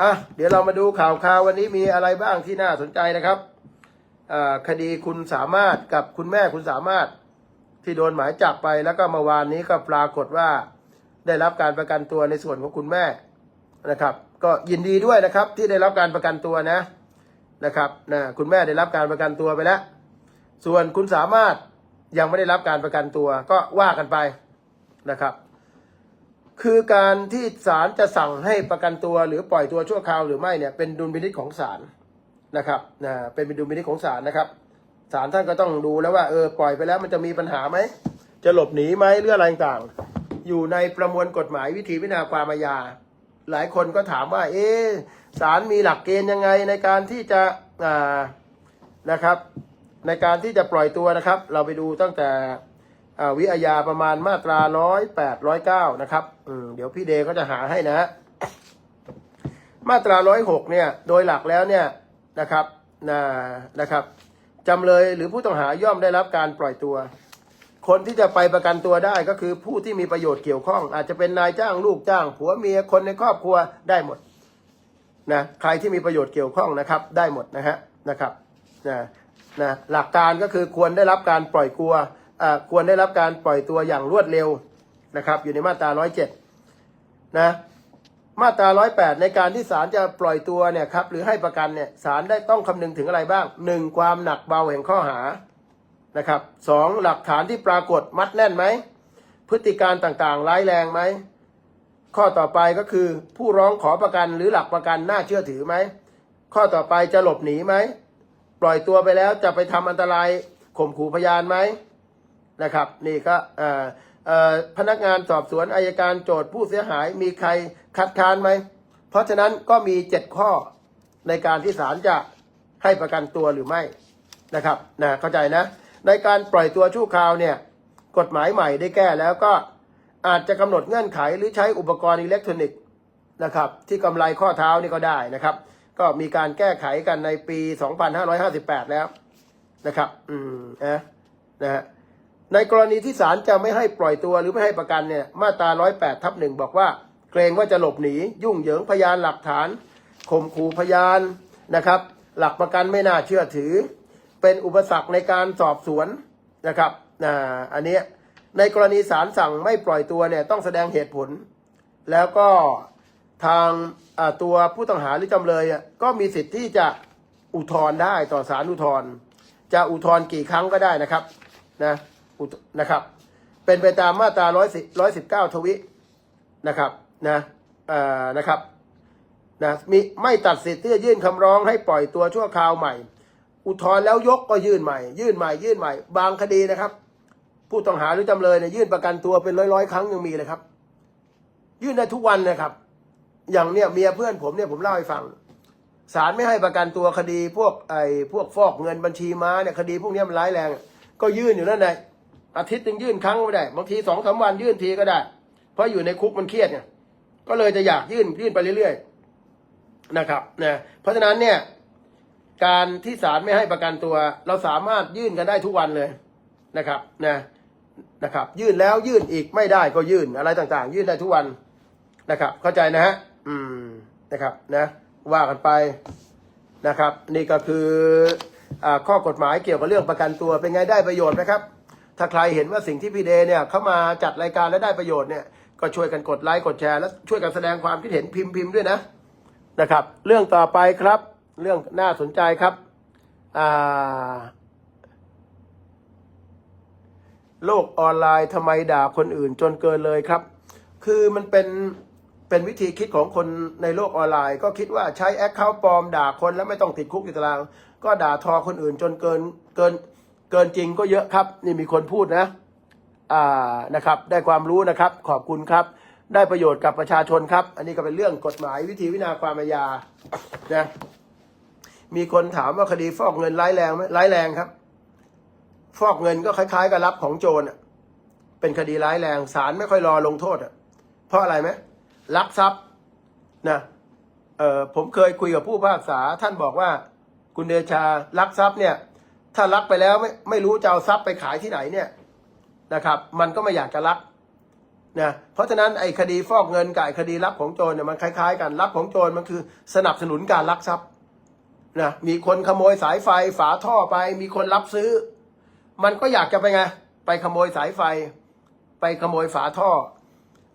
อะเดี๋ยวเรามาดูข่าวข่าววันนี้มีอะไรบ้างที่น่าสนใจนะครับคดีคุณสามารถกับคุณแม่คุณสามารถที่โดนหมายจับไปแล้วก็เมื่อวานนี้ก็ปรากฏว่าได้รับการประกันตัวในส่วนของคุณแม่นะครับ ก็ยินดีด้วยนะครับที่ได้รับการประกันตัวนะนะครับนะคุณแม่ได้รับการประกันตัวไปแล้ว ส่วนคุณสามารถยังไม่ได้รับการประกันตัวก็ว่ากันไปนะครับ คือการที่ศาลจะสั่งให้ประกันตัวหรือปล่อยตัวชั่วคราวหรือไม่เนี่ยเป็นดุลพินิจของศาลนะครับนะเป็นดุลพินิจของศาลนะครับศาลท่านก็ต้องดูแล้วว่าเออปล่อยไปแล้วมันจะมีปัญหาไหมจะหลบหนีไหมหรืออะไรต่างๆอยู่ในประมวลกฎหมายวิธีพิจารณาความอาญาหลายคนก็ถามว่า เอ๊ศาลมีหลักเกณฑ์ยังไงในการที่จะอ่านะครับ ในการที่จะปล่อยตัวนะครับ เราไปดูตั้งแต่ วิอาญาประมาณมาตราร้อยแปดร้อยเก้านะครับเดี๋ยวพี่เดก็จะหาให้นะฮะมาตราร้อยหกเนี่ยโดยหลักแล้วเนี่ยนะครับนะนะครับจำเลยหรือผู้ต้องหาย่อมได้รับการปล่อยตัว คนที่จะไปประกันตัวได้ก็คือผู้ที่มีประโยชน์เกี่ยวข้อง อาจจะเป็นนายจ้างลูกจ้างผัวเมียคนในครอบครัวได้หมดนะใครที่มีประโยชน์เกี่ยวข้องนะครับ ได้หมดนะฮะนะครับนะนะหลักการก็คือควรได้รับการปล่อยตัว ควรได้รับการปล่อยตัวอย่างรวดเร็วนะครับ อยู่ในมาตราร้อยเจ็ดนะ มาตราร้อยแปดในการที่ศาลจะปล่อยตัวเนี่ยครับหรือให้ประกันเนี่ยศาลได้ต้องคำนึงถึงอะไรบ้างหนึ่งความหนักเบาแห่งข้อหานะครับสองหลักฐานที่ปรากฏมัดแน่นไหม พฤติการต่างๆ ร้ายแรงไหม ข้อต่อไปก็คือผู้ร้องขอประกันหรือหลักประกันน่าเชื่อถือไหม ข้อต่อไปจะหลบหนีไหม ปล่อยตัวไปแล้วจะไปทำอันตรายข่มขู่พยานไหม นะครับ นี่ก็พนักงานสอบสวนอายการโจทย์ผู้เสียหายมีใครคัดค้านไหม เพราะฉะนั้นก็มีเจ็ดข้อในการที่ศาลจะให้ประกันตัวหรือไม่นะครับนะเข้าใจนะ ในการปล่อยตัวชั่วคราวเนี่ยกฎหมายใหม่ได้แก้แล้วก็อาจจะกำหนดเงื่อนไขหรือใช้อุปกรณ์อิเล็กทรอนิกส์นะครับที่กำไรข้อเท้านี่ก็ได้นะครับ ก็มีการแก้ไขกันในปี 2558 แล้วนะครับ อืมนะนะฮะ ในกรณีที่ศาลจะไม่ให้ปล่อยตัวหรือไม่ให้ประกันเนี่ยมาตรา 108ทับหนึ่งบอกว่า เกรงว่าจะหลบหนี ยุ่งเหยิงพยานหลักฐานข่มขู่พยานนะครับ หลักประกันไม่น่าเชื่อถือ เป็นอุปสรรคในการสอบสวนนะครับอ่าอันนี้ในกรณีศาลสั่งไม่ปล่อยตัวเนี่ยต้องแสดงเหตุผล แล้วก็ทางตัวผู้ต้องหาหรือจำเลยก็มีสิทธิ์ที่จะอุทธรณ์ได้ต่อศาลอุทธรณ์จะอุทธรณ์กี่ครั้งก็ได้นะครับนะ นะครับ เป็นไปตามมาตราร้อยสิบร้อยสิบเก้าทวินะครับนะเอ่อนะครับนะมีไม่ตัดสิทธิ์ที่จะยื่นคำร้องให้ปล่อยตัวชั่วคราวใหม่ อุทธรณ์แล้วยกก็ยื่นใหม่ ยื่นใหม่ยื่นใหม่ บางคดีนะครับ ผู้ต้องหาหรือจำเลยเนี่ยยื่นประกันตัวเป็นร้อยร้อยๆ ครั้งยังมีเลยครับ ยื่นได้ทุกวันนะครับ อย่างเนี่ยเมียเพื่อนผมเนี่ยผมเล่าให้ฟังศาลไม่ให้ประกันตัวคดีพวกไอ้พวกฟอกเงินบัญชีม้าเนี่ยคดีพวกนี้มันร้ายแรง ก็ยื่นอยู่นั่นแหละ อาทิตย์หนึงยื่นครั้งไม่ได้ บางทีสองสามวันยื่นทีก็ได้ เพราะอยู่ในคุกมันเครียดไงก็เลยจะอยากยื่นยื่นไปเรื่อยๆนะครับนะเพราะฉะนั้นเนี่ย การที่ศาลไม่ให้ประกันตัว เราสามารถยื่นกันได้ทุกวันเลยนะครับนะนะครับ ยื่นแล้วยื่นอีกไม่ได้ก็ยื่นอะไรต่างๆ ยื่นได้ทุกวันนะครับ เข้าใจนะฮะอืมนะครับนะว่ากันไปนะครับ นี่ก็คืออาข้อกฎหมายเกี่ยวกับเรื่องประกันตัวเป็นไงได้ประโยชน์นะครับ ถ้าใครเห็นว่าสิ่งที่พี่เดเนี่ยเข้ามาจัดรายการและได้ประโยชน์เนี่ยก็ช่วยกันกดไลค์กดแชร์และช่วยกันแสดงความคิดเห็นพิมพ์พิมพ์ด้วยนะนะครับ เรื่องต่อไปครับ เรื่องน่าสนใจครับโลกออนไลน์ทำไมด่าคนอื่นจนเกินเลยครับ คือมันเป็นเป็นวิธีคิดของคนในโลกออนไลน์ ก็คิดว่าใช้แอคเคาท์ปลอมด่าคนแล้วไม่ต้องติดคุกติดตาราง ก็ด่าทอคนอื่นจนเกินเกิน เกินจริงก็เยอะครับ นี่มีคนพูดนะอ่านะครับ ได้ความรู้นะครับ ขอบคุณครับ ได้ประโยชน์กับประชาชนครับ อันนี้ก็เป็นเรื่องกฎหมายวิธีวินาความอาญานะมีคนถามว่าคดีฟอกเงินร้ายแรงไหมร้ายแรงครับ ฟอกเงินก็คล้ายๆกับรับของโจรเป็นคดีร้ายแรงศาลไม่ค่อยรอลงโทษอะเพราะอะไรไหมลักทรัพย์นะเออผมเคยคุยกับผู้พิพากษาท่านบอกว่า คุณเดชาลักทรัพย์เนี่ย ถ้าลักไปแล้วไม่ไม่รู้จะเอาทรัพย์ไปขายที่ไหนเนี่ยนะครับ มันก็ไม่อยากจะลักนะเพราะฉะนั้นไอ้คดีฟอกเงินกับไอ้คดีรับของโจรเนี่ยมันคล้ายๆ กันรับของโจรมันคือสนับสนุนการลักทรัพย์นะมีคนขโมยสายไฟฝาท่อไป มีคนรับซื้อ มันก็อยากจะไปไงไปขโมยสายไฟ ไปขโมยฝาท่อ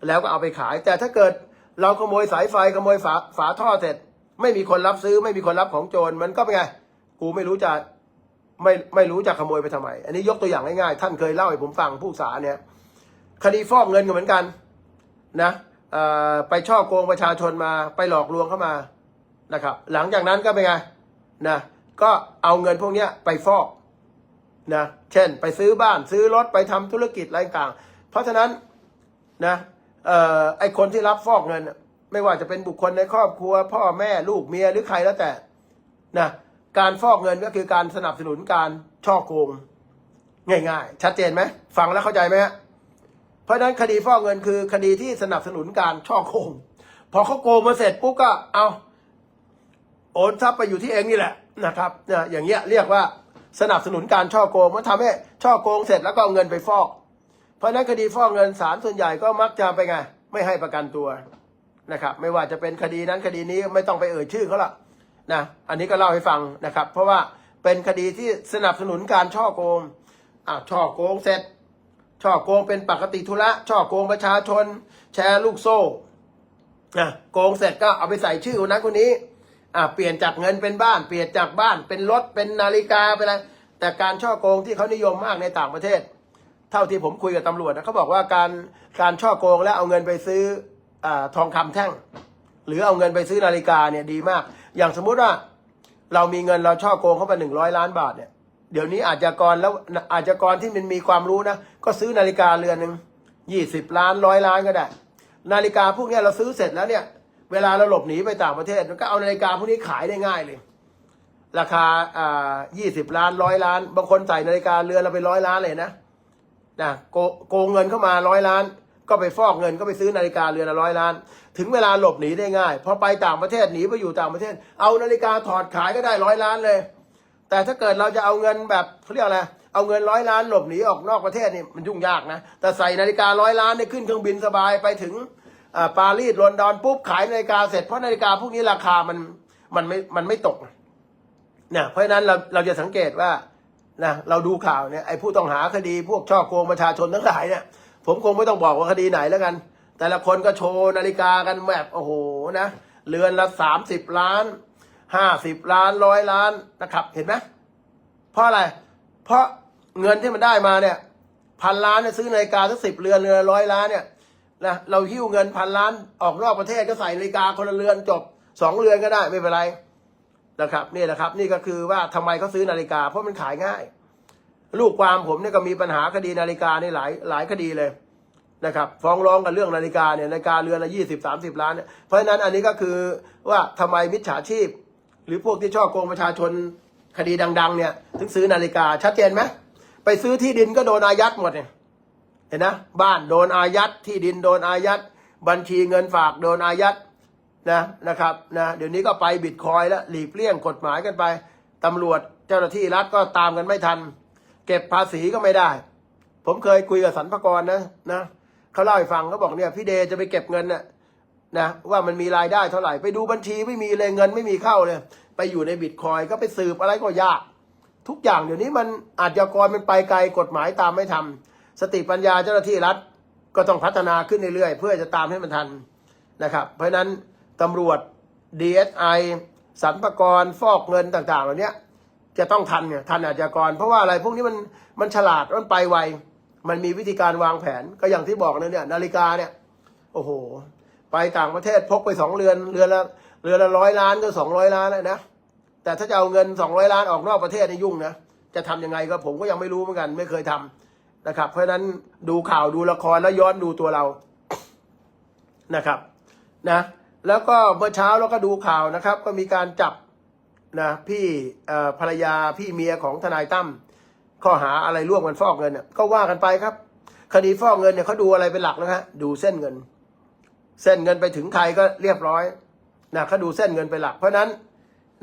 แล้วก็เอาไปขาย แต่ถ้าเกิดเราขโมยสายไฟขโมยฝาฝาท่อเสร็จ ไม่มีคนรับซื้อ ไม่มีคนรับของโจรมันก็เป็นไง กูไม่รู้จะ ไม่ไม่รู้จะขโมยไปทำไม อันนี้ยกตัวอย่างง่ายๆ ท่านเคยเล่าให้ผมฟังผู้สาเนี่ยคดีฟอกเงินก็เหมือนกันนะไปช่อโกงประชาชนมาไปหลอกลวงเข้ามานะครับ หลังจากนั้นก็เป็นไงนะก็เอาเงินพวกนี้ไปฟอกนะเช่น ไปซื้อบ้านซื้อรถไปทำธุรกิจอะไรต่าง เพราะฉะนั้นนะออไอคนที่รับฟอกเงิน ไม่ว่าจะเป็นบุคคลในครอบครัว พ่อแม่ลูกเมียหรือใครแล้วแต่นะ การฟอกเงินก็คือการสนับสนุนการช่อโกงง่ายๆ ชัดเจนไหมฟังแล้วเข้าใจไหมฮะเพราะฉะนั้นคดีฟอกเงินคือคดีที่สนับสนุนการช่อโกงพอเขาโกงมาเสร็จปุ๊บก็เอาโอนทรัพย์ไปอยู่ที่เองนี่แหละนะครับเนี่ยอย่างเงี้ยเรียกว่าสนับสนุนการช่อโกงมันทำให้ช่อโกงเสร็จแล้วก็เอาเงินไปฟอก เพราะฉะนั้นคดีฟอกเงินศาลส่วนใหญ่ก็มักจะไปไง ไม่ให้ประกันตัวนะครับ ไม่ว่าจะเป็นคดีนั้นคดีนี้ไม่ต้องไปเอ่ยชื่อเขาละ นะอันนี้ก็เล่าให้ฟังนะครับ เพราะว่าเป็นคดีที่สนับสนุนการช่อโกงอะช่อโกงเสร็จ ช่อโกงเป็นปกติธุระ ช่อโกงประชาชน แชร์ลูกโซ่อะโกงเสร็จก็เอาไปใส่ชื่อคนนั้นคนนี้อะเปลี่ยนจากเงินเป็นบ้าน เปลี่ยนจากบ้านเป็นรถเป็นนาฬิกาเป็นอะไรแต่การช่อโกงที่เขานิยมมากในต่างประเทศ เท่าที่ผมคุยกับตำรวจนะเขาบอกว่าการการช่อโกงแล้วเอาเงินไปซื้ออาทองคำแท่ง หรือเอาเงินไปซื้อนาฬิกาเนี่ยดีมาก อย่างสมมุติว่าเรามีเงินเราช่อโกงเข้าไปหนึ่งร้อยล้านบาทเนี่ยเดี๋ยวนี้อาจจะกรแล้วอาจจะกรที่มันมีความรู้นะก็ซื้อนาฬิกาเรือนหนึ่งยี่สิบล้านร้อยล้านก็ได้ นาฬิกาพวกนี้เราซื้อเสร็จแล้วเนี่ย เวลาเราหลบหนีไปต่างประเทศมันก็เอานาฬิกาพวกนี้ขายได้ง่ายเลย ราคาอ่ายี่สิบล้านร้อยล้าน บางคนใส่นาฬิกาเรือนเราไปร้อยล้านเลยนะนะโกโกงเงินเข้ามาร้อยล้าน ก็ไปฟอกเงินก็ไปซื้อนาฬิกาเรือนละร้อยล้าน ถึงเวลาหลบหนีได้ง่ายพอไปต่างประเทศหนีไปอยู่ต่างประเทศ เอานาฬิกาถอดขายก็ได้ร้อยล้านเลย แต่ถ้าเกิดเราจะเอาเงินแบบเขาเรียกอะไรเอาเงินร้อยล้านหลบหนีออกนอกประเทศนี่มันยุ่งยากนะแต่ใส่นาฬิการ้อยล้านเนี่ยขึ้นเครื่องบินสบายไปถึงปารีสลอนดอนปุ๊บขายนาฬิกาเสร็จเพราะนาฬิกาพวกนี้ราคามันมันไม่มันไม่ตกเนี่ยเพราะฉะนั้นเราเราจะสังเกตว่านะเราดูข่าวเนี่ยไอ้ผู้ต้องหาคดีพวกช่อโกงประชาชนทั้งหลายเนี่ย ผมคงไม่ต้องบอกว่าคดีไหนแล้วกัน แต่ละคนก็โชว์นาฬิกากันแบบโอ้โหนะเรือนละสามสิบล้านห้าสิบล้านร้อยล้านนะครับ เห็นไหมเพราะอะไร เพราะเงินที่มันได้มาเนี่ยพันล้านเนี่ยซื้อนาฬิกาสักสิบเรือนเรือนร้อยล้านเนี่ยนะเราหิ้วเงินพันล้านออกนอกประเทศก็ใส่นาฬิกาคนละเรือนจบสองเรือนก็ได้ไม่เป็นไรนะครับนี่แหละครับ นี่ก็คือว่าทำไมเขาซื้อนาฬิกาเพราะมันขายง่าย ลูกความผมเนี่ยก็มีปัญหาคดีนาฬิกาในหลายหลายคดีเลยนะครับฟ้องร้องกันเรื่องนาฬิกาเนี่ยนาฬิกาเรือนละยี่สิบสามสิบล้านเนี่ยเพราะฉะนั้นอันนี้ก็คือว่าทำไมมิจฉาชีพ หรือพวกที่ชอบโกงประชาชนคดีดัง ๆ เนี่ยถึงซื้อนาฬิกาชัดเจนไหมไปซื้อที่ดินก็โดนอายัดหมดเนี่ยเห็นนะบ้านโดนอายัดที่ดินโดนอายัดบัญชีเงินฝากโดนอายัดนะนะครับนะเดี๋ยวนี้ก็ไปบิตคอยแล้วหลีกเลี่ยงกฎหมายกันไปตำรวจเจ้าหน้าที่รัฐก็ตามกันไม่ทัน เก็บภาษีก็ไม่ได้ ผมเคยคุยกับสรรพากรนะนะเขาเล่าให้ฟังเขาบอกเนี่ยพี่เดจะไปเก็บเงินน่ะนะว่ามันมีรายได้เท่าไหร่ไปดูบัญชีไม่มีเลยเงินไม่มีเข้าเลย ไปอยู่ในบิตคอยก็ไปสืบอะไรก็ยาก ทุกอย่างเดี๋ยวนี้มันอาชญากรมันไปไกลกฎหมายตามไม่ทันสติปัญญาเจ้าหน้าที่รัฐก็ต้องพัฒนาขึ้นเรื่อยๆเพื่อจะตามให้มันทันนะครับ เพราะฉะนั้นตำรวจ DSI สรรพากรฟอกเงินต่างๆ เหล่านี้ จะต้องทันเนี่ยทันอาชญากร เพราะว่าอะไรพวกนี้มันมันฉลาดมันไปไวมันมีวิธีการวางแผนก็อย่างที่บอกนะเนี่ย นาฬิกาเนี่ย โอ้โห ไปต่างประเทศพกไปสองเรือนเรือนละเรือนละร้อยล้านก็สองร้อยล้านแล้วนะ แต่ถ้าจะเอาเงินสองร้อยล้านออกนอกประเทศนี่ยุ่งนะจะทำยังไงก็ผมก็ยังไม่รู้เหมือนกัน ไม่เคยทำนะครับ เพราะฉะนั้นดูข่าวดูละครแล้วย้อนดูตัวเรานะครับนะ แล้วก็เมื่อเช้าเราก็ดูข่าวนะครับ ก็มีการจับ นะพี่ภรรยาพี่เมียของทนายตั้มข้อหาอะไรร่วมกันฟอกเงินเนี่ยก็ว่ากันไปครับ คดีฟอกเงินเนี่ยเขาดูอะไรเป็นหลักนะฮะดูเส้นเงิน เส้นเงินไปถึงใครก็เรียบร้อยนะเขาดูเส้นเงินเป็นหลัก เพราะฉะนั้น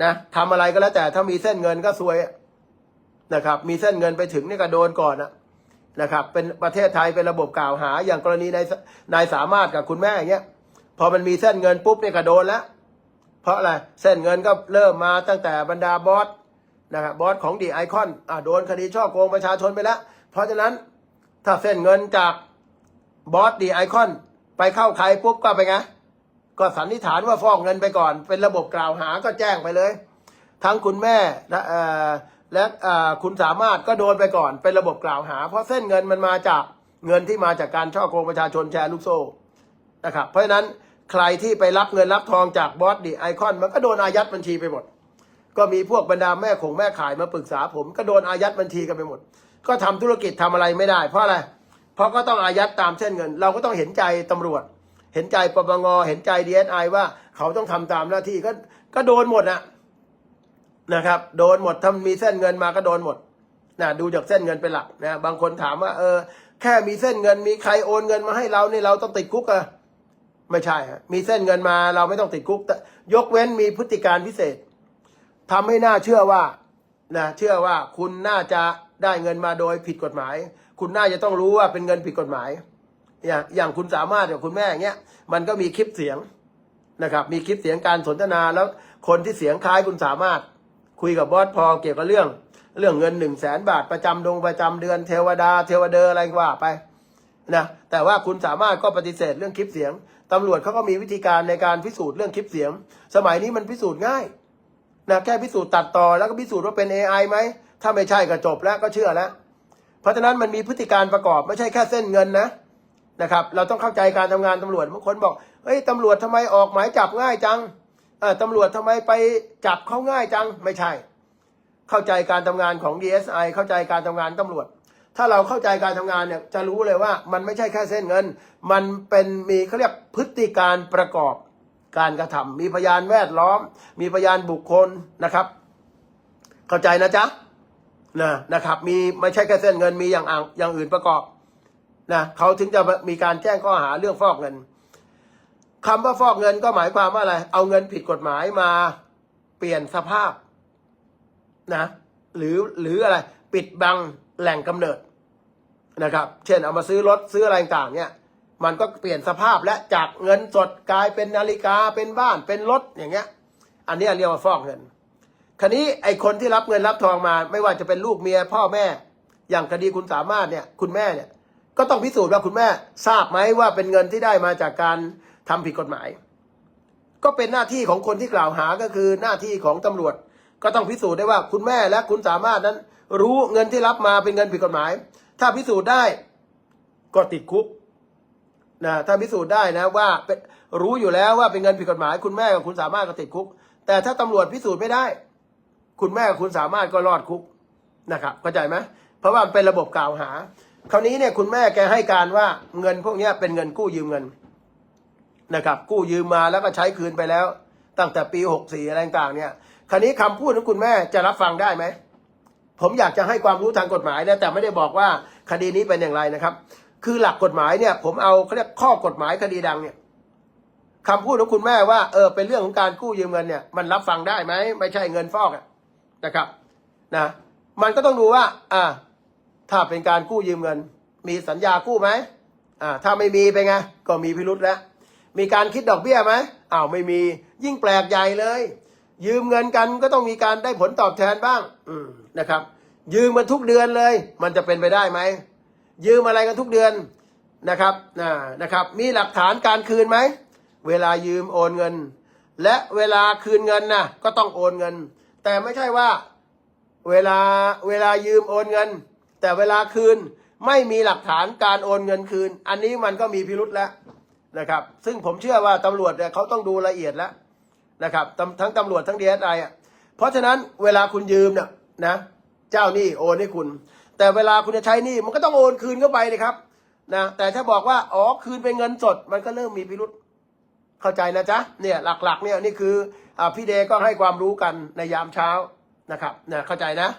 นะทำอะไรก็แล้วแต่ถ้ามีเส้นเงินก็ซวยนะครับ มีเส้นเงินไปถึงนี่ก็โดนก่อนนะนะครับ เป็นประเทศไทยเป็นระบบกล่าวหา อย่างกรณีนายนายสามารถกับคุณแม่อย่างเงี้ยพอมันมีเส้นเงินปุ๊บเนี่ยก็โดนแล้ว เพราะอะไรเส้นเงินก็เริ่มมาตั้งแต่บรรดาบอสนะครับบอสของดีไอคอนอ่าโดนคดีช่อโกงประชาชนไปแล้ว เพราะฉะนั้นถ้าเส้นเงินจากบอสดีไอคอนไปเข้าใครปุ๊บก็ไปไงก็สันนิษฐานว่าฟอกเงินไปก่อน เป็นระบบกล่าวหาก็แจ้งไปเลย ทั้งคุณแม่และเอ่อและเอ่อคุณสามารถก็โดนไปก่อน เป็นระบบกล่าวหา เพราะเส้นเงินมันมาจากเงินที่มาจากการช่อโกงประชาชนแชร์ลูกโซ่นะครับเพราะฉะนั้น ใครที่ไปรับเงินรับทองจากบอสดีไอคอน มันก็โดนอายัดบัญชีไปหมด ก็มีพวกบรรดาแม่คงแม่ขายมาปรึกษาผมก็โดนอายัดบัญชีกันไปหมด ก็ทำธุรกิจทำอะไรไม่ได้ เพราะอะไร เพราะก็ต้องอายัดตามเส้นเงิน เราก็ต้องเห็นใจตำรวจ เห็นใจปปงเห็นใจดีเอสไอว่าเขาต้องทำตามหน้าที่ก็ก็โดนหมดนะนะครับ โดนหมดถ้ามีเส้นเงินมาก็โดนหมดนะดูจากเส้นเงินเป็นหลักนะบางคนถามว่าเออแค่มีเส้นเงินมีใครโอนเงินมาให้เราเนี่ยเราต้องติดคุกอะ ไม่ใช่ฮะมีเส้นเงินมาเราไม่ต้องติดคุกยกเว้นมีพฤติการพิเศษทำให้น่าเชื่อว่านะเชื่อว่าคุณน่าจะได้เงินมาโดยผิดกฎหมาย คุณน่าจะต้องรู้ว่าเป็นเงินผิดกฎหมาย อย่างอย่างคุณสามารถกับคุณแม่เงี้ยมันก็มีคลิปเสียงนะครับ มีคลิปเสียงการสนทนาแล้วคนที่เสียงคล้ายคุณสามารถ คุยกับบอสพอเกี่ยวกับเรื่อง เรื่องเงินหนึ่งแสนบาทประจำดงประจำเดือนเทวดา เทวเดออะไรก็ว่าไปนะแต่ว่าคุณสามารถก็ปฏิเสธเรื่องคลิปเสียง ตำรวจเขาก็มีวิธีการในการพิสูจน์เรื่องคลิปเสียง สมัยนี้มันพิสูจน์ง่ายนะแค่พิสูจน์ตัดต่อแล้วก็พิสูจน์ว่าเป็น AI ไหม ถ้าไม่ใช่ก็จบแล้วก็เชื่อแล้ว เพราะฉะนั้นมันมีพฤติการประกอบไม่ใช่แค่เส้นเงินนะนะครับ เราต้องเข้าใจการทำงานตำรวจบางคนบอกเฮ้ยตำรวจทำไมออกหมายจับง่ายจังเออตำรวจทำไมไปจับเขาง่ายจังไม่ใช่ เข้าใจการทำงานของ DSI เข้าใจการทำงานตำรวจ ถ้าเราเข้าใจการทำงานเนี่ยจะรู้เลยว่ามันไม่ใช่แค่เส้นเงิน มันเป็นมีเขาเรียกพฤติการประกอบการกระทำมีพยานแวดล้อม มีพยานบุคคลนะครับ เข้าใจนะจ๊ะนะนะครับ มีไม่ใช่แค่เส้นเงินมีอย่างอ่างอย่างอื่นประกอบนะเขาถึงจะมีการแจ้งข้อหาเรื่องฟอกเงินคำว่าฟอกเงินก็หมายความว่าอะไร เอาเงินผิดกฎหมายมาเปลี่ยนสภาพนะ หรือหรืออะไร ปิดบัง แหล่งกำเนิดนะครับ เช่นเอามาซื้อรถซื้ออะไรต่างเนี่ย มันก็เปลี่ยนสภาพและจากเงินสดกลายเป็นนาฬิกาเป็นบ้านเป็นรถอย่างเงี้ย อันนี้เรียกว่าฟอกเงินคราวนี้ไอคนที่รับเงินรับทองมา ไม่ว่าจะเป็นลูกเมียพ่อแม่ อย่างคดีคุณสามารถเนี่ยคุณแม่เนี่ย ก็ต้องพิสูจน์ว่าคุณแม่ทราบไหมว่าเป็นเงินที่ได้มาจากการทำผิดกฎหมาย ก็เป็นหน้าที่ของคนที่กล่าวหาก็คือหน้าที่ของตำรวจ ก็ต้องพิสูจน์ได้ว่าคุณแม่และคุณสามารถนั้น รู้เงินที่รับมาเป็นเงินผิดกฎหมาย ถ้าพิสูจน์ได้ก็ติดคุกนะถ้าพิสูจน์ได้นะว่ารู้อยู่แล้วว่าเป็นเงินผิดกฎหมาย คุณแม่กับคุณสามารถก็ติดคุก แต่ถ้าตำรวจพิสูจน์ไม่ได้ คุณแม่กับคุณสามารถก็รอดคุกนะครับเข้าใจไหมเพราะว่าเป็นระบบกล่าวหา คราวนี้เนี่ยคุณแม่แกให้การว่าเงินพวกนี้เป็นเงินกู้ยืมเงินนะครับ กู้ยืมมาแล้วก็ใช้คืนไปแล้ว ตั้งแต่ปีหกสี่อะไรต่างเนี่ยคราวนี้คำพูดของคุณแม่จะรับฟังได้ไหม ผมอยากจะให้ความรู้ทางกฎหมายนะแต่ไม่ได้บอกว่าคดีนี้เป็นอย่างไรนะครับ คือหลักกฎหมายเนี่ย ผมเอาเขาเรียกข้อกฎหมายคดีดังเนี่ยคำพูดของคุณแม่ว่าเออเป็นเรื่องของการกู้ยืมเงินเนี่ย มันรับฟังได้ไหมไม่ใช่เงินฟอกนะครับนะมันก็ต้องดูว่า อ่า ถ้าเป็นการกู้ยืมเงิน มีสัญญากู้ไหมอ่า ถ้าไม่มีเป็นไงก็มีพิรุษแล้ว มีการคิดดอกเบี้ยไหมอ้าวไม่มียิ่งแปลกใหญ่เลย ยืมเงินกันก็ต้องมีการได้ผลตอบแทนบ้างนะครับ ยืมมันทุกเดือนเลย มันจะเป็นไปได้ไหม ยืมอะไรกันทุกเดือนนะครับนะนะครับ มีหลักฐานการคืนไหม เวลายืมโอนเงิน และเวลาคืนเงินนะก็ต้องโอนเงิน แต่ไม่ใช่ว่า เวลาเวลายืมโอนเงิน แต่เวลาคืนไม่มีหลักฐานการโอนเงินคืน อันนี้มันก็มีพิรุษแล้วนะครับ ซึ่งผมเชื่อว่าตำรวจเนี่ยเขาต้องดูละเอียดแล้ว นะครับทั้งตำรวจทั้งดีเอสไอะเพราะฉะนั้นเวลาคุณยืมเนี่ยนะเจ้าหนี้โอนให้คุณ แต่เวลาคุณจะใช้หนี้มันก็ต้องโอนคืนเข้าไปเลยครับนะแต่ถ้าบอกว่าอ๋อคืนเป็นเงินสด มันก็เริ่มมีพิรุษเข้าใจนะจ๊ะเนี่ยหลักๆเนี่ยนี่คืออพี่เดก็ให้ความรู้กันในยามเช้านะครับนะเข้าใจนะ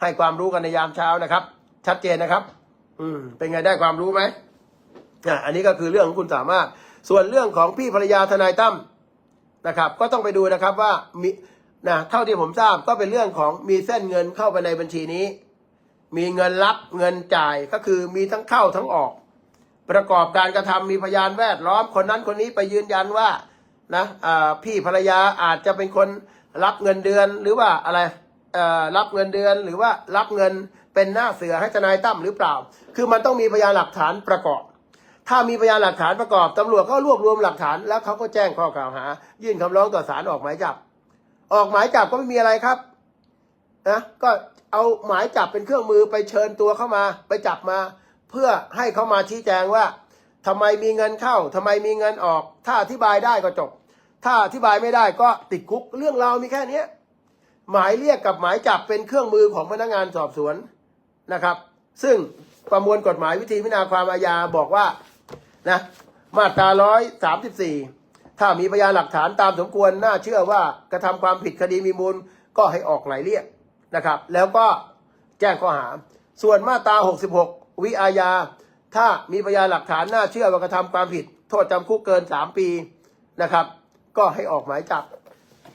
ให้ความรู้กันในยามเช้านะครับ ชัดเจนนะครับ อืมเป็นไงได้ความรู้ไหมอะอันนี้ก็คือเรื่องของคุณสามารถ ส่วนเรื่องของพี่ภรรยาทนายตั้ม นะครับ ก็ต้องไปดูนะครับว่ามีนะเท่าที่ผมทราบก็เป็นเรื่องของมีเส้นเงินเข้าไปในบัญชีนี้ มีเงินรับเงินจ่ายก็คือมีทั้งเข้าทั้งออก ประกอบการกระทำมีพยานแวดล้อมคนนั้นคนนี้ไปยืนยันว่านะพี่ภรรยาอาจจะเป็นคนรับเงินเดือนหรือว่าอะไรรับเงินเดือนหรือว่ารับเงินเป็นหน้าเสือให้ทนายตั้มหรือเปล่า คือมันต้องมีพยานหลักฐานประกอบ ถ้ามีพยานหลักฐานประกอบตำรวจก็รวบรวมหลักฐานแล้วเขาก็แจ้งข้อกล่าวหา ยื่นคำร้องต่อศาลออกหมายจับ ออกหมายจับก็ไม่มีอะไรครับนะก็เอาหมายจับเป็นเครื่องมือไปเชิญตัวเข้ามา ไปจับมา เพื่อให้เขามาชี้แจงว่าทำไมมีเงินเข้าทำไมมีเงินออก ถ้าอธิบายได้ก็จบ ถ้าอธิบายไม่ได้ก็ติดคุกเรื่องเรามีแค่เนี้ยหมายเรียกกับหมายจับเป็นเครื่องมือของพนักงานสอบสวนนะครับ ซึ่งประมวลกฎหมายวิธีพิจารณาความอาญาบอกว่า นะมาตราร้อยสามสิบสี่ถ้ามีพยานหลักฐานตามสมควรน่าเชื่อว่ากระทำความผิดคดีมีมูลก็ให้ออกหมายเรียกนะครับ แล้วก็แจ้งข้อหา ส่วนมาตรา 66 วิอาญา ถ้ามีพยานหลักฐานน่าเชื่อว่ากระทำความผิด โทษจำคุกเกิน 3 ปีนะครับ ก็ให้ออกหมายจับ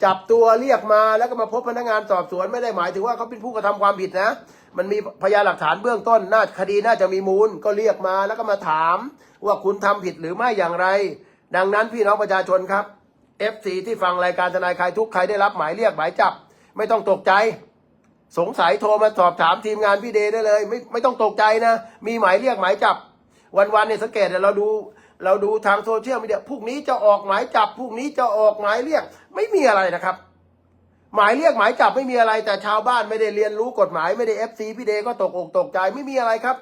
จับตัวเรียกมาแล้วก็มาพบพนักงานสอบสวนไม่ได้หมายถึงว่าเขาเป็นผู้กระทำความผิดนะ มันมีพยานหลักฐานเบื้องต้นน่าคดีน่าจะมีมูลก็เรียกมาแล้วก็มาถาม ว่าคุณทำผิดหรือไม่อย่างไร ดังนั้นพี่น้องประชาชนครับ FC ที่ฟังรายการทนายใคลายทุกใครได้รับหมายเรียกหมายจับ ไม่ต้องตกใจ สงสัยโทรมาสอบถามทีมงานพี่เดย์ได้เลย ไม่ไม่ต้องตกใจนะ มีหมายเรียกหมายจับ วันๆเนี่ยสังเกตเนี่ยเราดูเราดูทางโซเชียลมีเดียพรุ่งนี้จะออกหมายจับพรุ่งนี้จะออกหมายเรียก ไม่มีอะไรนะครับ หมายเรียกหมายจับไม่มีอะไร แต่ชาวบ้านไม่ได้เรียนรู้กฎหมายไม่ได้เอฟซีพี่เดก็ตกอกตกใจไม่มีอะไรครับ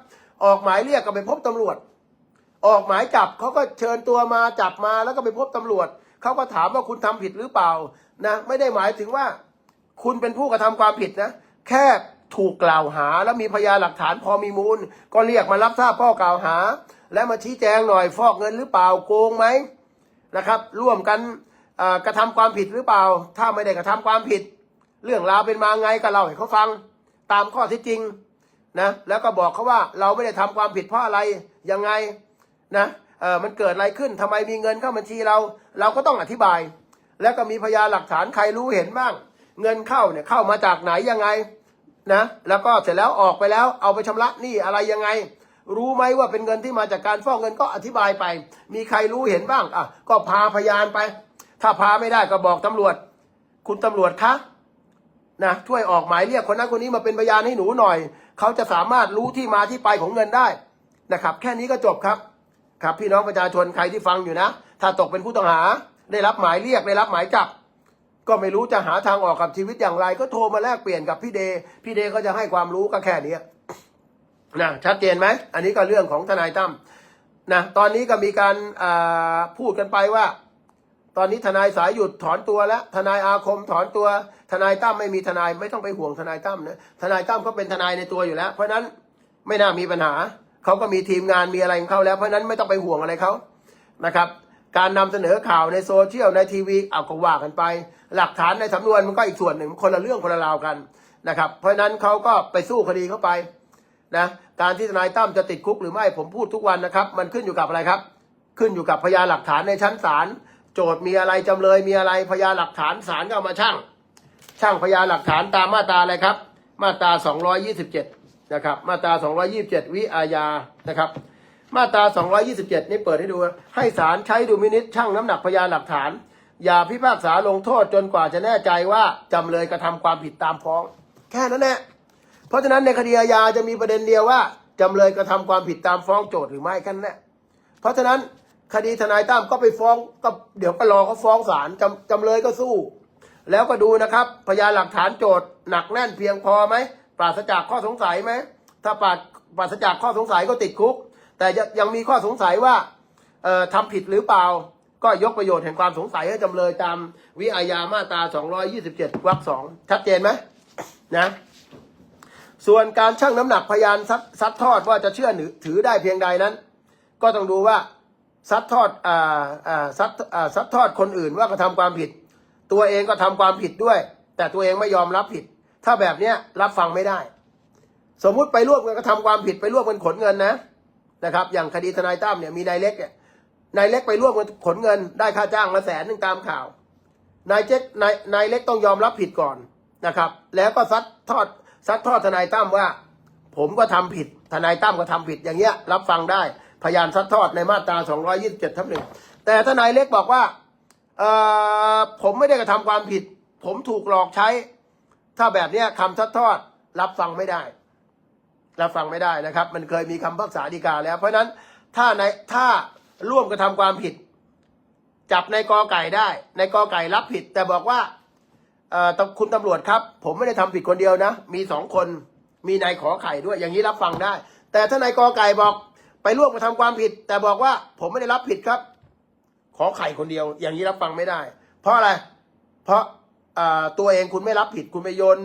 ออกหมายเรียกก็ไปพบตำรวจ ออกหมายจับเขาก็เชิญตัวมาจับมาแล้วก็ไปพบตำรวจเขาก็ถามว่าคุณทำผิดหรือเปล่านะไม่ได้หมายถึงว่า คุณเป็นผู้กระทำความผิดนะ แค่ถูกกล่าวหาแล้วมีพยานหลักฐานพอมีมูล ก็เรียกมารับทราบข้อกล่าวหา และมาชี้แจงหน่อยฟอกเงินหรือเปล่าโกงไหมนะครับ ร่วมกัน กระทำความผิดหรือเปล่า ถ้าไม่ได้กระทำความผิด เรื่องราวเป็นมาไงก็เล่าให้เขาฟังตามข้อเที่จริงนะแล้วก็บอกเขาว่าเราไม่ได้ทำความผิดเพราะอะไรยังไงนะเออมันเกิดอะไรขึ้นทำไมมีเงินเข้าบัญชีเรา เราก็ต้องอธิบาย แล้วก็มีพยานหลักฐานใครรู้เห็นบ้าง เงินเข้าเนี่ยเข้ามาจากไหนยังไงนะแล้วก็เสร็จแล้วออกไปแล้วเอาไปชำระหนี้อะไรยังไง รู้ไหมว่าเป็นเงินที่มาจากการฟอกเงินก็อธิบายไป มีใครรู้เห็นบ้างอะก็พาพยานไป ถ้าพาไม่ได้ก็บอกตำรวจ คุณตำรวจคะนะช่วยออกหมายเรียกคนนั้นคนนี้มาเป็นพยานให้หนูหน่อย เขาจะสามารถรู้ที่มาที่ไปของเงินได้นะครับ แค่นี้ก็จบครับ ครับพี่น้องประชาชนใครที่ฟังอยู่นะ ถ้าตกเป็นผู้ต้องหา ได้รับหมายเรียกได้รับหมายจับ ก็ไม่รู้จะหาทางออกกับชีวิตอย่างไร ก็โทรมาแลกเปลี่ยนกับพี่เดย์พี่เดย์ก็จะให้ความรู้ก็แค่นี้นะชัดเจนไหมอันนี้ก็เรื่องของทนายตั้มนะตอนนี้ก็มีการพูดกันไปว่า ตอนนี้ทนายสายหยุดถอนตัวแล้ว ทนายอาคมถอนตัว ทนายตั้มไม่มีทนายไม่ต้องไปห่วงทนายตั้มนะทนายตั้มก็เป็นทนายในตัวอยู่แล้ว เพราะฉะนั้นไม่น่ามีปัญหาเขาก็มีทีมงานมีอะไรของเขาแล้วเพราะฉะนั้นไม่ต้องไปห่วงอะไรเขานะครับ การนำเสนอข่าวในโซเชียลในทีวีเอาก็ว่ากันไป หลักฐานในสำนวนมันก็อีกส่วนหนึ่งคนละเรื่องคนละราวกันนะครับ เพราะฉะนั้นเขาก็ไปสู้คดีเข้าไปนะการที่ทนายตั้มจะติดคุกหรือไม่ผมพูดทุกวันนะครับ มันขึ้นอยู่กับอะไรครับ ขึ้นอยู่กับพยานหลักฐานในชั้นศาล โจทย์มีอะไรจำเลยมีอะไรพยานหลักฐานศาลก็เอามาชั่งช่างพยานหลักฐานตามมาตราอะไรครับ มาตรา 227 นะครับ มาตรา 227 วิอาญานะครับ มาตรา 227 นี่เปิดให้ดู ให้ศาลใช้ดุลพินิจช่างน้ำหนักพยานหลักฐาน อย่าพิพากษาลงโทษจนกว่าจะแน่ใจว่าจำเลยกระทำความผิดตามฟ้อง แค่นั้นแหละเพราะฉะนั้นในคดีอาญาจะมีประเด็นเดียวว่าจำเลยกระทำความผิดตามฟ้องโจทย์หรือไม่แค่นั้นแหละเพราะฉะนั้น คดีทนายตั้มก็ไปฟ้องก็เดี๋ยวก็รอเขาฟ้องศาลจำจำเลยก็สู้ แล้วก็ดูนะครับ พยานหลักฐานโจทย์หนักแน่นเพียงพอไหมปราศจากข้อสงสัยไหมถ้าปราศปราศจากข้อสงสัยก็ติดคุก แต่ยังมีข้อสงสัยว่าเอ่อทำผิดหรือเปล่า ก็ยกประโยชน์แห่งความสงสัยให้จำเลยตามวิอาญามาตรา 227วรรคสองชัดเจนไหมนะส่วนการชั่งน้ำหนักพยานซัดซัดทอดว่าจะเชื่อหรือถือได้เพียงใดนั้น ก็ต้องดูว่า ซัดทอดอ่าอ่าซัดอ่าซัดทอดคนอื่นว่ากระทำความผิด ตัวเองก็ทำความผิดด้วย แต่ตัวเองไม่ยอมรับผิด ถ้าแบบเนี้ยรับฟังไม่ได้ สมมุติไปร่วมกันกระทำความผิดไปร่วมกันขนเงินนะนะครับ อย่างคดีทนายตั้มเนี่ยมีนายเล็กเนี่ยนายเล็กไปร่วมกันขนเงิน ได้ค่าจ้างมาแสนหนึ่งตามข่าวนายเจ็ดนายนายเล็กต้องยอมรับผิดก่อนนะครับ แล้วก็ซัดทอดซัดทอดทนายตั้มว่า ผมก็ทำผิดทนายตั้มก็ทำผิดอย่างเงี้ยรับฟังได้ พยานซัดทอดในมาตรา227ทับหนึ่งแต่ทนายเล็กบอกว่าเออผมไม่ได้กระทำความผิด ผมถูกหลอกใช้ ถ้าแบบเนี้ยคำซัดทอด รับฟังไม่ได้ รับฟังไม่ได้นะครับ มันเคยมีคำพิพักษาฎีกาแล้ว เพราะฉะนั้นถ้าในถ้าร่วมกระทำความผิด จับในกอไก่ได้ ในกอไก่รับผิด แต่บอกว่าเออคุณตำรวจครับ ผมไม่ได้ทำผิดคนเดียวนะ มีสองคนมีนายขอไข่ด้วย อย่างนี้รับฟังได้ แต่ถ้านายกอไก่บอก ไปร่วมกระทำความผิด แต่บอกว่าผมไม่ได้รับผิดครับ ขอไข่คนเดียว อย่างนี้รับฟังไม่ได้ เพราะอะไร เพราะตัวเองคุณไม่รับผิดคุณไปโยน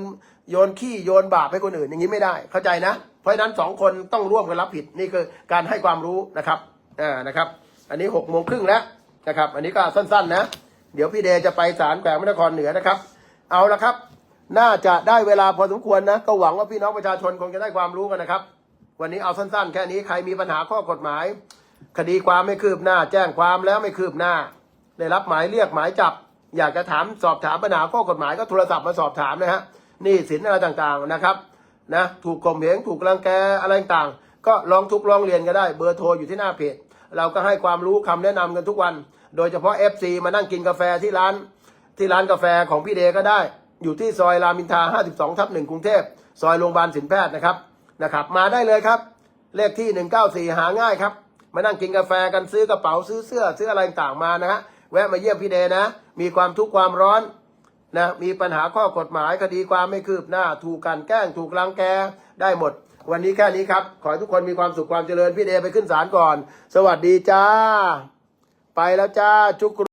โยนขี้โยนบาปให้คนอื่น อย่างนี้ไม่ได้ เข้าใจนะ เพราะฉะนั้นสองคนต้องร่วมกันรับผิดนี่คือการให้ความรู้นะครับอ่านะครับ อันนี้หกโมงครึ่งแล้วนะครับ อันนี้ก็สั้นๆนะ เดี๋ยวพี่เดจะไปศาลแขวงพระนครเหนือนะครับ เอาละครับ น่าจะได้เวลาพอสมควรนะ ก็หวังว่าพี่น้องประชาชนคงจะได้ความรู้กันนะครับ วันนี้เอาสั้นๆ แค่นี้ใครมีปัญหาข้อกฎหมาย คดีความไม่คืบหน้า แจ้งความแล้วไม่คืบหน้า ได้รับหมายเรียกหมายจับ อยากจะถามสอบถามปัญหาข้อกฎหมายก็โทรศัพท์มาสอบถามนะฮะนี่สินอะไรต่างๆนะครับนะถูกข่มเหงถูกรังแกอะไรต่างๆ ก็ลองทุกลองเรียนก็ได้เบอร์โทรอยู่ที่หน้าเพจเราก็ให้ความรู้คำแนะนำกันทุกวัน โดยเฉพาะ FC มานั่งกินกาแฟที่ร้าน ที่ร้านกาแฟของพี่เดก็ได้ อยู่ที่ซอยรามอินทรา52 ทับหนึ่งกรุงเทพ ซอยโรงพยาบาลสินแพทย์นะครับ นะครับ มาได้เลยครับ เลขที่ 194 หาง่ายครับ มานั่งกินกาแฟกันซื้อกระเป๋าซื้อเสื้อซื้ออะไรต่างมานะฮะแวะมาเยี่ยมพี่เดนะ มีความทุกข์ความร้อนนะมีปัญหาข้อกฎหมายคดีความไม่คืบหน้า ถูกกันแกล้งถูกรังแกได้หมด วันนี้แค่นี้ครับ ขอให้ทุกคนมีความสุขความเจริญพี่เดไปขึ้นศาลก่อน สวัสดีจ้า ไปแล้วจ้าจุก